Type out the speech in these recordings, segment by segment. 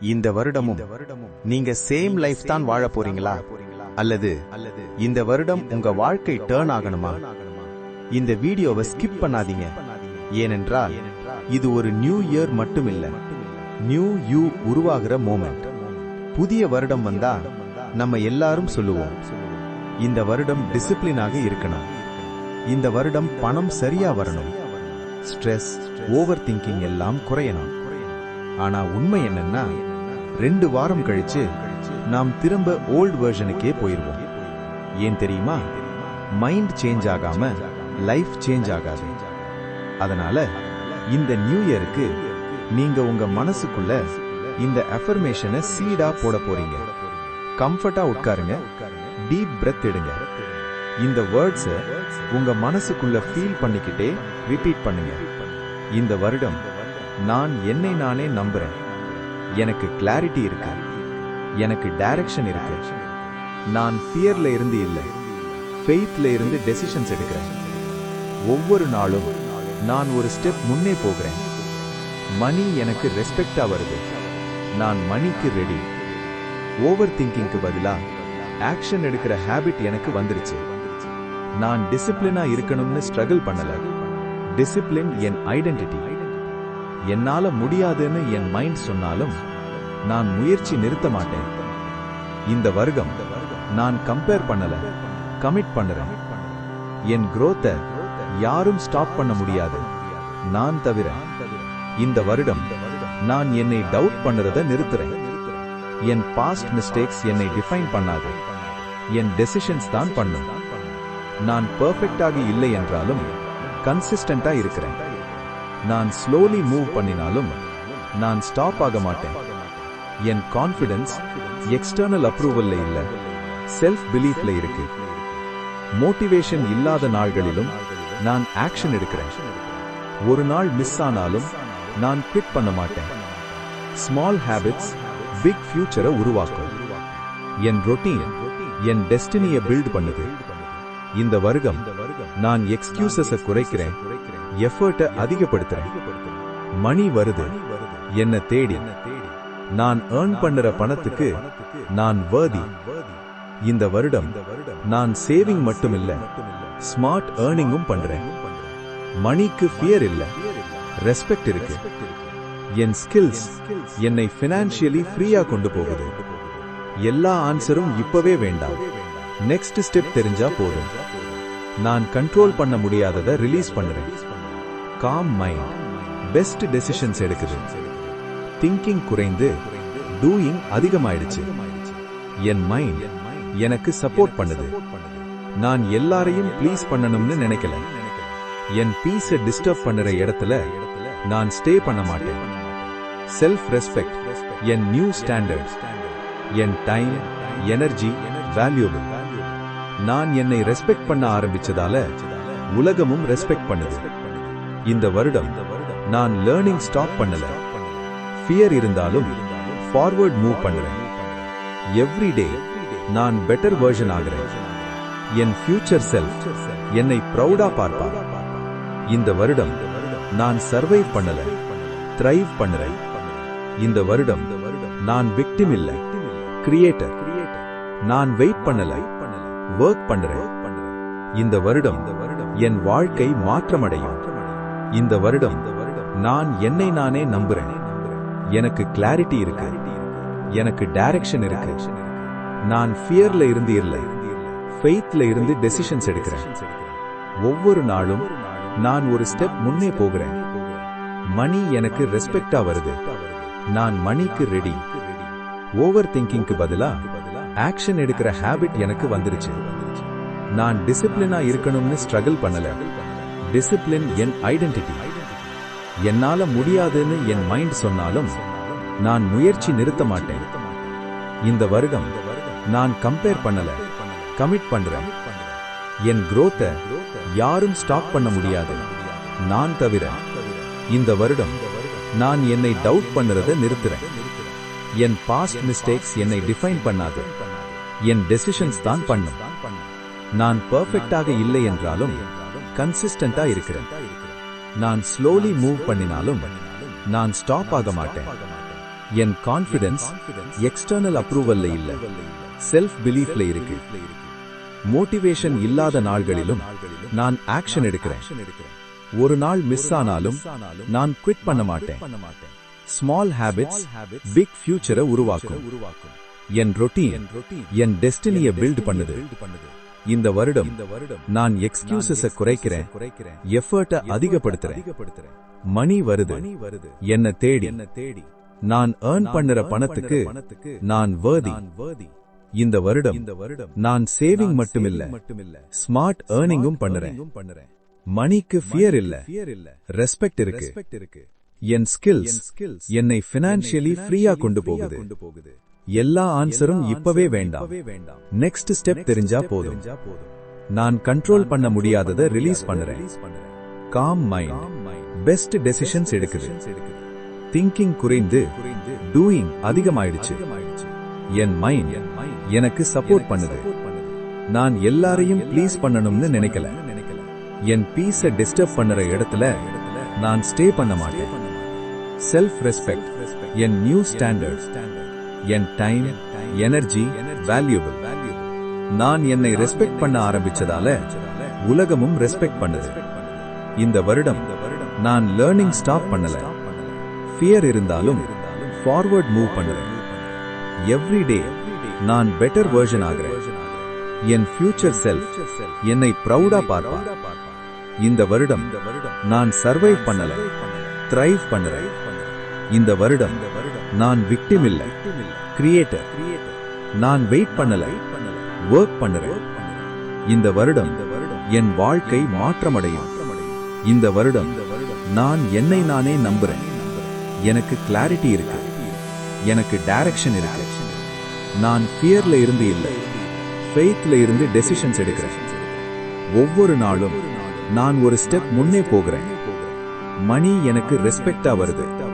இந்த வருடமும் நீங்க சேம் லைஃப் தான் வாழ போறீங்களா? அல்லது இந்த வருடம் உங்க வாழ்க்கை டேர்ன் ஆகணுமா? இந்த வீடியோவை ஸ்கிப் பண்ணாதீங்க. ஏனென்றால் இது ஒரு நியூ இயர் மட்டும் இல்ல நியூ யூ உருவாகிற மோமெண்ட் புதிய வருடம் வந்தா நம்ம எல்லாரும் சொல்லுவோம். இந்த வருடம் டிசிப்ளினாக இருக்கணும். இந்த வருடம் பணம் சரியா வரணும். ஸ்ட்ரெஸ் ஓவர் திங்கிங் எல்லாம் குறையணும். ஆனா உண்மை என்னன்னா ரெண்டு வாரம் கழிச்சு நாம் திரும்ப ஓல்ட் வெர்ஷனுக்கே போயிருவோம். ஏன் தெரியுமா? மைண்ட் சேஞ்ச் ஆகாம லைஃப் சேஞ்ச் ஆகாது. அதனால இந்த நியூ இயருக்கு நீங்க உங்க மனசுக்குள்ள இந்த அஃபர்மேஷனை சீடா போட போறீங்க. கம்ஃபர்ட்டா உட்காருங்க. டீப் பிரெத் எடுங்க. இந்த வேர்ட்ஸ உங்க மனசுக்குள்ள ஃபீல் பண்ணிக்கிட்டே ரிப்பீட் பண்ணுங்க. இந்த வருடம் நான் என்னை நானே நம்புறேன். எனக்கு கிளாரிட்டி இருக்கு? எனக்கு டைரக்ஷன் இருக்கு? நான் ஃபியர்ல இருந்து இல்லை ஃபெய்த்ல இருந்து டெசிஷன்ஸ் எடுக்கிறேன். ஒவ்வொரு நாளும் நான் ஒரு ஸ்டெப் முன்னே போகிறேன். மணி எனக்கு ரெஸ்பெக்டா வருது. நான் மணிக்கு ரெடி ஓவர் திங்கிங்க்கு பதிலா ஆக்ஷன் எடுக்கிற ஹாபிட் எனக்கு வந்துருச்சு. நான் டிசிப்ளினா இருக்கணும்னு ஸ்ட்ரகிள் பண்ணல. டிசிப்ளின் என் ஐடென்டிட்டி என்னால முடியாதுன்னு என் மைண்ட் சொன்னாலும் நான் முயற்சி நிறுத்த மாட்டேன். இந்த வருடம் நான் கம்பேர் பண்ணல கமிட் பண்ணுறேன். என் குரோத்த யாரும் ஸ்டாப் பண்ண முடியாது. நான் தவிர இந்த வருடம் நான் என்னை டவுட் பண்ணுறத நிறுத்துறேன். என் பாஸ்ட் மிஸ்டேக்ஸ் என்னை டிஃபைன் பண்ணாது. என் டெசிஷன்ஸ் தான் பண்ணும். நான் பர்ஃபெக்டாக இல்லை என்றாலும் கன்சிஸ்டண்டா இருக்கிறேன். நான் ஸ்லோலி மூவ் பண்ணினாலும் நான் ஸ்டாப் ஆக மாட்டேன். என் கான்ஃபிடன்ஸ் எக்ஸ்டர்னல் அப்ரூவல்ல இல்ல. செல்ஃப் பிலீஃப்ல இருக்கு. மோட்டிவேஷன் இல்லாத நாள்களிலும் நான் ஆக்ஷன் எடுக்கிறேன். ஒரு நாள் மிஸ் ஆனாலும் நான் குவிட் பண்ண மாட்டேன். ஸ்மால் ஹேபிட்ஸ் பிக் ஃபியூச்சரை உருவாக்கும். என் ரொட்டீன் என் டெஸ்டினியை பில்ட் பண்ணுது. இந்த வருகம் நான் எக்ஸ்கியூசஸை குறைக்கிறேன். எஃபர்ட்டை அதிகப்படுத்துறேன். மணி வருது. என்ன தேடி. நான் ஏர்ன் பண்ணுற பணத்துக்கு நான் வேர்தி இந்த வருடம் நான் சேவிங் மட்டும் இல்ல ஸ்மார்ட் ஏர்னிங்கும் பண்றேன். மணிக்கு ஃபியர் இல்ல ரெஸ்பெக்ட் இருக்கு. என் ஸ்கில்ஸ் என்னை பினான்சியலி ஃப்ரீயா கொண்டு போகுது. எல்லா ஆன்சரும் இப்பவே வேண்டாம். நெக்ஸ்ட் ஸ்டெப் தெரிஞ்சா போதும். நான் கண்ட்ரோல் பண்ண முடியாததை ரிலீஸ் பண்ணுறேன். காம் மைண்ட் பெஸ்ட் டெசிஷன்ஸ் எடுக்குது. திங்கிங் குறைந்து டூயிங் அதிகமாயிடுச்சு. என் மைண்ட் எனக்கு சப்போர்ட் பண்ணுது. நான் எல்லாரையும் ப்ளீஸ் பண்ணணும்னு நினைக்கல. என் பீஸை டிஸ்டர்ப் பண்ணுற இடத்துல நான் ஸ்டே பண்ண மாட்டேன். செல்ஃப் ரெஸ்பெக்ட் என் நியூ ஸ்டாண்டர்ட் என் டைம் எனர்ஜி வேல்யூபிள் நான் என்னை ரெஸ்பெக்ட் பண்ண ஆரம்பிச்சதால உலகமும் ரெஸ்பெக்ட் பண்ணுது. இந்த வருடம் நான் லேர்னிங் ஸ்டாப் பண்ணல. ஃபியர் இருந்தாலும் ஃபார்வர்ட் மூவ் பண்ணுறேன் எவ்ரி டே நான் பெட்டர் வெர்ஷன் ஆகிறேன். என் ஃபியூச்சர் செல்ஃப் என்னை ப்ரௌடா பார்ப்பார். இந்த வருடம் நான் சர்வைவ் பண்ணல. த்ரைவ் பண்ணுறேன் இந்த வருடம் நான் விக்டிம் இல்லை. கிரியேட்டர் நான் வெயிட் பண்ணல. ஒர்க் பண்ணுறேன் இந்த வருடம் என் வாழ்க்கை மாற்றமடையும். இந்த வருடம் நான் என்னை நானே நம்புறேன். எனக்கு கிளாரிட்டி இருக்கு. எனக்கு டைரக்ஷன் இருக்கு. நான் ஃபியர்ல இருந்து இல்லை. ஃபெய்த்ல இருந்து டெசிஷன்ஸ் எடுக்கிறேன். ஒவ்வொரு நாளும் நான் ஒரு ஸ்டெப் முன்னே போகிறேன். மணி எனக்கு ரெஸ்பெக்டா வருது. நான் மணிக்கு ரெடி ஓவர் திங்கிங்க்கு பதிலா ஆக்ஷன் எடுக்கிற ஹாபிட் எனக்கு வந்துருச்சு. நான் டிசிப்ளினா இருக்கணும்னு ஸ்ட்ரகிள் பண்ணல. டிசிப்ளின் என் ஐடென்டிட்டி என்னால முடியாதுன்னு என் மைண்ட் சொன்னாலும் நான் முயற்சி நிறுத்த மாட்டேன். இந்த வருடம் நான் கம்பேர் பண்ணல கமிட் பண்றேன். என் குரோத்தை யாரும் ஸ்டாப் பண்ண முடியாது. நான் தவிர இந்த வருடம் நான் என்னை டவுட் பண்ணுறத நிறுத்துறேன். என் பாஸ்ட் மிஸ்டேக்ஸ் என்னை டிஃபைன் பண்ணாது. என் டெசிஷன்ஸ் தான் பண்ணும். நான் பர்ஃபெக்டாக இல்லை என்றாலும் கன்சிஸ்டண்டா இருக்கிறேன். நான் ஸ்லோலி மூவ் பண்ணினாலும் நான் ஸ்டாப் ஆக மாட்டேன். என் கான்ஃபிடன்ஸ் எக்ஸ்டர்னல் அப்ரூவல்ல இல்ல. செல்ஃப் பிலீஃப்ல இருக்கு. மோட்டிவேஷன் இல்லாத நாள்களிலும் நான் ஆக்ஷன் எடுக்கிறேன். ஒரு நாள் மிஸ் ஆனாலும் நான் குவிட் பண்ண மாட்டேன். ஸ்மால் ஹேபிட்ஸ் பிக் ஃபியூச்சரை உருவாக்கும். என் ரொட்டீன் என் டெஸ்டினியை பில்ட் பண்ணுது. இந்த வருடம் நான் எக்ஸ்கியூசஸ குறைக்கிறேன். எஃபர்ட்ட அதிகப்படுத்துறேன். மணி வருது. என்ன தேடி. நான் ஏர்ன் பண்ணுற பணத்துக்கு நான் worthy. இந்த வருடம் நான் சேவிங் மட்டுமில்ல. ஸ்மார்ட் ஏர்னிங்கும் பண்ணுறேன். மணிக்கு ஃபியர் இல்ல. ரெஸ்பெக்ட் இருக்கு. என் ஸ்கில்ஸ் என்னை பினான்சியலி ஃப்ரீயா கொண்டு போகுது. எல்லா ஆன்சரும் இப்பவே வேண்டாம். நெக்ஸ்ட் ஸ்டெப் தெரிஞ்சா போதும். நான் கண்ட்ரோல் பண்ண முடியாததை ரிலீஸ் பண்ணுறேன் காம் மைண்ட் பெஸ்ட் டெசிஷன்ஸ் எடுக்குது. திங்கிங் குறைந்து டூயிங் அதிகமாயிடுச்சு. என் மைண்ட் எனக்கு சப்போர்ட் பண்ணுது. நான் எல்லாரையும் ப்ளீஸ் பண்ணணும்னு நினைக்கல. என் பீஸ டிஸ்டர்ப் பண்ணுற இடத்துல நான் ஸ்டே பண்ண மாட்டேன். செல்ஃப் ரெஸ்பெக்ட் என் நியூ ஸ்டாண்டர்ட் என் டைம் எனர்ஜி வேல்யூபிள் நான் என்னை ரெஸ்பெக்ட் பண்ண ஆரம்பிச்சதால உலகமும் ரெஸ்பெக்ட் பண்ணுது. இந்த வருடம் நான் லேர்னிங் ஸ்டாப் பண்ணல. ஃபியர் இருந்தாலும் ஃபார்வர்ட் மூவ் பண்ணுறேன். எவ்ரி டே நான் பெட்டர் வேர்ஷன் ஆகிறேன். என் ஃபியூச்சர் செல்ஃப் என்னை ப்ரௌடா பார்ப்பா. இந்த வருடம் நான் சர்வைவ் பண்ணல. த்ரைவ் பண்ணுறேன். இந்த வருடம் நான் விக்டிம் இல்ல. கிரியேட்டர் நான் வெயிட் பண்ணல. ஒர்க் பண்ணுறேன். இந்த வருடம் என் வாழ்க்கை மாற்றமடையும். இந்த வருடம் நான் என்னை நானே நம்புறேன். எனக்கு கிளாரிட்டி இருக்கு. எனக்கு டைரக்ஷன் இருக்கு. நான் ஃபியர்ல இருந்து இல்லை. ஃபெய்த்ல இருந்து டெசிஷன்ஸ் எடுக்கிறேன். ஒவ்வொரு நாளும் நான் ஒரு ஸ்டெப் முன்னே போகிறேன். மணி எனக்கு ரெஸ்பெக்டா வருது.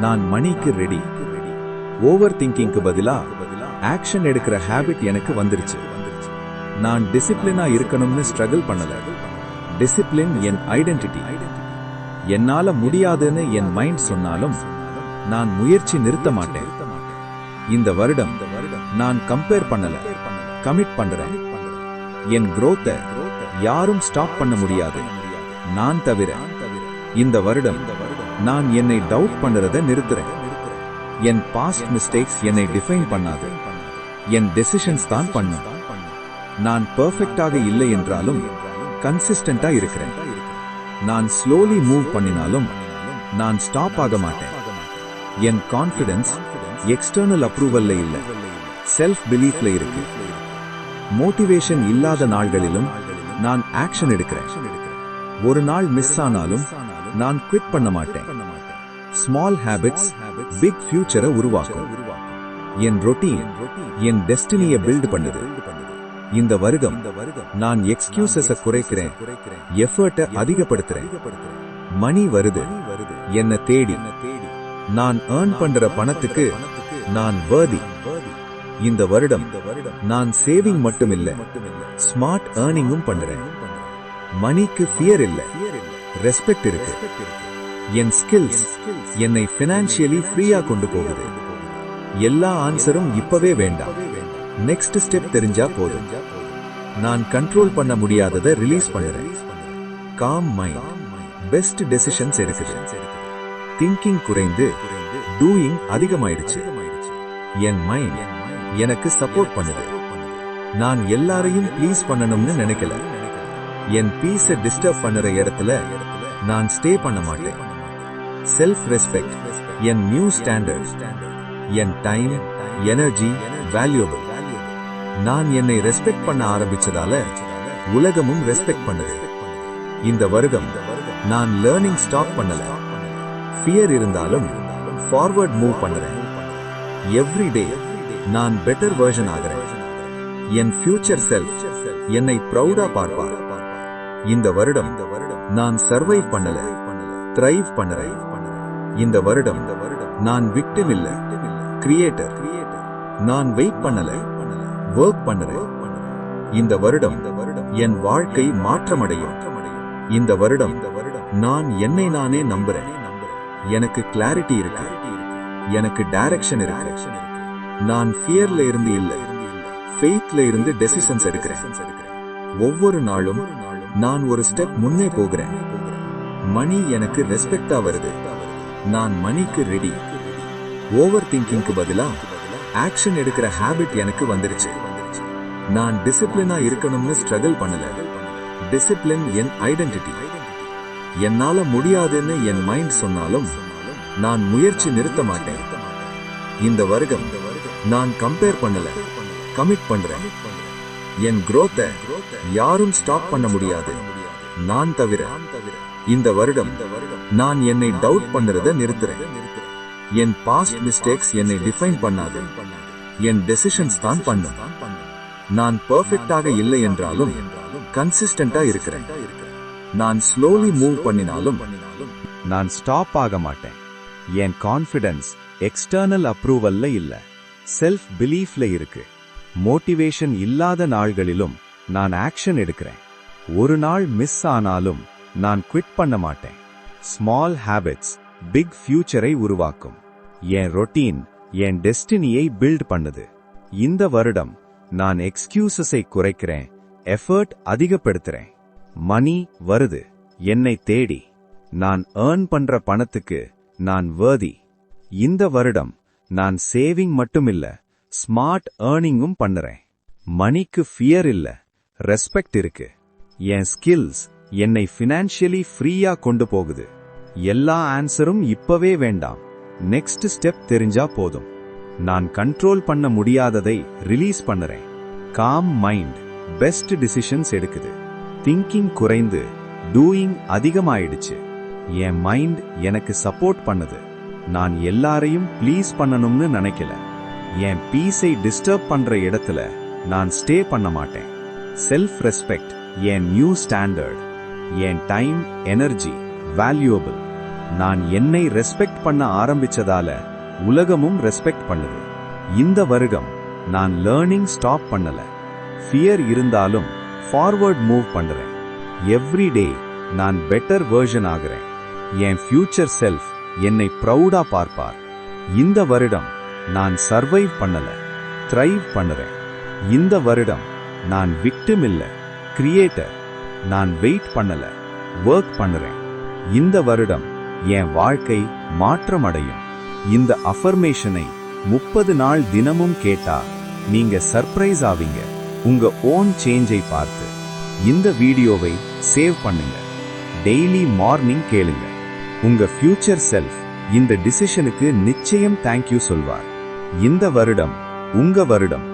நான் மணிக்கு ரெடி ஓவர் திங்கிங்க்கு பதிலா ஆக்ஷன் எடுக்கிற ஹாபிட் எனக்கு வந்துருச்சு. நான் டிசிப்ளினா இருக்கணும்னு ஸ்ட்ரகிள் பண்ணல. டிசிப்ளின் என் ஐடென்டிட்டி என்னால முடியாதுன்னு என் மைண்ட் சொன்னாலும் நான் முயற்சி நிறுத்த மாட்டேன். இந்த வருடம் நான் கம்பேர் பண்ணல கமிட் பண்றேன். என் குரோத்தை யாரும் ஸ்டாப் பண்ண முடியாது. நான் தவிர இந்த வருடம் நான் என்னை டவுட் பண்றத நிறுத்துறேன். என் பாஸ்ட் மிஸ்டேக்ஸ் என்னை டிஃபைன் பண்ணாது. என் டெசிஷன்ஸ் தான் பண்ணும். நான் பெர்ஃபெக்டாக இல்லை என்றாலும் கன்சிஸ்டண்டா இருக்கிறேன். நான் ஸ்லோலி மூவ் பண்ணினாலும் நான் ஸ்டாப் ஆக மாட்டேன். என் கான்ஃபிடன்ஸ் எக்ஸ்டர்னல் அப்ரூவல்ல இல்ல. செல்ஃப் பிலீஃப்ல இருக்கு. மோட்டிவேஷன் இல்லாத நாள்களிலும் நான் ஆக்ஷன் எடுக்கிறேன். ஒரு நாள் மிஸ் ஆனாலும் நான் குவிட் பண்ண மாட்டேன். ஸ்மால் ஹேபிட்ஸ் பிக் ஃபியூச்சரை உருவாக்கும். என் ரொட்டீன் என் டெஸ்டினியை பில்ட் பண்ணுது. இந்த வருடம் நான் எக்ஸ்கியூசஸ குறைக்கிறேன். எஃபர்ட்டை அதிகப்படுத்துறேன். மணி வருது. என்ன தேடி. நான் ஏர்ன் பண்ற பணத்துக்கு நான் worthy. இந்த வருடம் நான் சேவிங் மட்டும் இல்ல ஸ்மார்ட் ஏர்னிங்கும் பண்றேன். மணிக்கு ஃபியர் இல்லை. ரெஸ்பெக்ட் இருக்கு. என் ஸ்கில்ஸ் என்னை பினான்சியலி ஃப்ரீயா கொண்டு போகுது. எல்லா ஆன்சரும் இப்பவே வேண்டாம். நெக்ஸ்ட் ஸ்டெப் தெரிஞ்சா போதும். நான் கண்ட்ரோல் பண்ண முடியாததை ரிலீஸ் பண்ணுறேன் காம் மைண்ட் பெஸ்ட் டெசிஷன்ஸ் எடுக்கிறேன் திங்கிங் குறைந்து டூயிங் அதிகமாயிடுச்சு. என் மைண்ட் எனக்கு சப்போர்ட் பண்ணுது. நான் எல்லாரையும் ப்ளீஸ் பண்ணணும்னு நினைக்கல. என் பீஸை டிஸ்டர்ப் பண்ணுற இடத்துல நான் ஸ்டே பண்ண மாட்டேன். செல்ஃப் ரெஸ்பெக்ட் என் நியூ ஸ்டாண்டர்ட் என் டைம் எனர்ஜி வேல்யூபிள் நான் என்னை ரெஸ்பெக்ட் பண்ண ஆரம்பிச்சதால உலகமும் ரெஸ்பெக்ட் பண்ணுது. இந்த வருடம் நான் லேர்னிங் ஸ்டாப் பண்ணல. ஃபியர் இருந்தாலும் ஃபார்வர்ட் மூவ் பண்ணுறேன். எவ்ரி டே நான் பெட்டர் வெர்ஷன் ஆகிறேன். என் ஃபியூச்சர் செல்ஃப் என்னை ப்ரௌடா பார்ப்பார். இந்த வருடம் நான் சர்வைவ் பண்ணல த்ரைவ் பண்ணுறேன் இந்த வருடம் வருடம் நான் விக்டிம் இல்ல கிரியேட்டர் நான் வெயிட் பண்ணல ஒர்க் பண்ணுறேன் இந்த வருடம் வருடம் என் வாழ்க்கை மாற்றமடையும். இந்த வருடம் நான் என்னை நானே நம்புறேன். எனக்கு கிளாரிட்டி இருக்கு. எனக்கு டைரக்ஷன் இருக்கு. நான் ஃபியர்ல இருந்து இல்ல ஃபெய்த்ல இருந்து டெசிஷன்ஸ் எடுக்கிறேன். ஒவ்வொரு நாளும் நான் ஒரு ஸ்டெப் முன்னே போகிறேன். மணி எனக்கு ரெஸ்பெக்டா வருது. நான் மணிக்கு ரெடி ஓவர் திங்கிங்க்கு பதிலா ஆக்ஷன் எடுக்கிற ஹாபிட் எனக்கு வந்துருச்சு. நான் டிசிப்ளினா இருக்கணும்னு ஸ்ட்ரகிள் பண்ணல. டிசிப்ளின் என் ஐடென்டிட்டி என்னால முடியாதுன்னு என் மைண்ட் சொன்னாலும் நான் முயற்சி நிறுத்த மாட்டேன். இந்த வருகம் நான் கம்பேர் பண்ணல கமிட் பண்றேன். என் குரோத்தை யாரும் ஸ்டாப் பண்ண முடியாது. நான் தவிர இந்த வருடம் நான் என்னை டவுட் பண்றத நிறுத்துறேன். என் பாஸ்ட் மிஸ்டேக்ஸ் என்னை டிஃபைன் பண்ணாது. என் டெசிஷன்ஸ் தான் பண்ணும். நான் பர்ஃபெக்டாக இல்லை என்றாலும் கன்சிஸ்டண்டா இருக்கிறேன். நான் ஸ்லோலி மூவ் பண்ணினாலும் நான் ஸ்டாப் ஆக மாட்டேன். என் கான்ஃபிடன்ஸ் எக்ஸ்டர்னல் அப்ரூவல்ல இல்ல. செல்ஃப் பிலீஃப்ல இருக்கு. மோட்டிவேஷன் இல்லாத நாள்களிலும் நான் ஆக்ஷன் எடுக்கிறேன். ஒரு நாள் மிஸ் ஆனாலும் நான் குவிட் பண்ண மாட்டேன். ஸ்மால் ஹேபிட்ஸ் பிக் ஃபியூச்சரை உருவாக்கும். என் ரொட்டீன் என் டெஸ்டினியை பில்ட் பண்ணுது. இந்த வருடம் நான் எக்ஸ்கியூசஸை குறைக்கிறேன் எஃபர்ட் அதிகப்படுத்துறேன். மணி வருது என்னை தேடி. நான் ஏர்ன் பண்ற பணத்துக்கு நான் வேதி இந்த வருடம் நான் சேவிங் மட்டுமில்ல ஸ்மார்ட் ஏர்னிங்கும் பண்ணுறேன். மணிக்கு ஃபியர் இல்ல. ரெஸ்பெக்ட் இருக்கு. என் ஸ்கில்ஸ் என்னை ஃபினான்ஷியலி ஃப்ரீயா கொண்டு போகுது. எல்லா ஆன்சரும் இப்பவே வேண்டாம். நெக்ஸ்ட் ஸ்டெப் தெரிஞ்சா போதும். நான் கண்ட்ரோல் பண்ண முடியாததை ரிலீஸ் பண்ணுறேன். காம் மைண்ட் பெஸ்ட் டிசிஷன்ஸ் எடுக்குது. திங்கிங் குறைந்து டூயிங் அதிகமாயிடுச்சு. என் மைண்ட் எனக்கு சப்போர்ட் பண்ணுது. நான் எல்லாரையும் ப்ளீஸ் பண்ணணும்னு நினைக்கல. என் பீஸை டிஸ்டர்ப் பண்ற இடத்துல நான் ஸ்டே பண்ண மாட்டேன். செல்ஃப் ரெஸ்பெக்ட் என் நியூ ஸ்டாண்டர்ட் என் டைம் எனர்ஜி வேல்யூபிள் நான் என்னை ரெஸ்பெக்ட் பண்ண ஆரம்பிச்சதால உலகமும் ரெஸ்பெக்ட் பண்ணுது. இந்த வருடம் நான் லேர்னிங் ஸ்டாப் பண்ணல. ஃபியர் இருந்தாலும் ஃபார்வர்ட் மூவ் பண்றேன். எவ்ரி டே நான் பெட்டர் வெர்ஷன் ஆகிறேன். என் ஃபியூச்சர் செல்ஃப் என்னை ப்ரௌடா பார்ப்பார். இந்த வருடம் நான் சர்வைவ் பண்ணல த்ரைவ் பண்ணுறேன். இந்த வருடம் நான் விக்டிம் இல்ல கிரியேட்டர் நான் வெயிட் பண்ணல ஒர்க் பண்ணுறேன். இந்த வருடம் என் வாழ்க்கை மாற்றம் அடையும் இந்த அஃபர்மேஷனை முப்பது நாள் தினமும் கேட்டா நீங்க சர்ப்ரைஸ் ஆவீங்க. உங்க ஓன் சேஞ்சை பார்த்து. இந்த வீடியோவை சேவ் பண்ணுங்க. டெய்லி மார்னிங் கேளுங்க. உங்க ஃபியூச்சர் செல்ஃப் இந்த டிசிஷனுக்கு நிச்சயம் தேங்க்யூ சொல்வார். இந்த வருடம் உங்க வருடம்.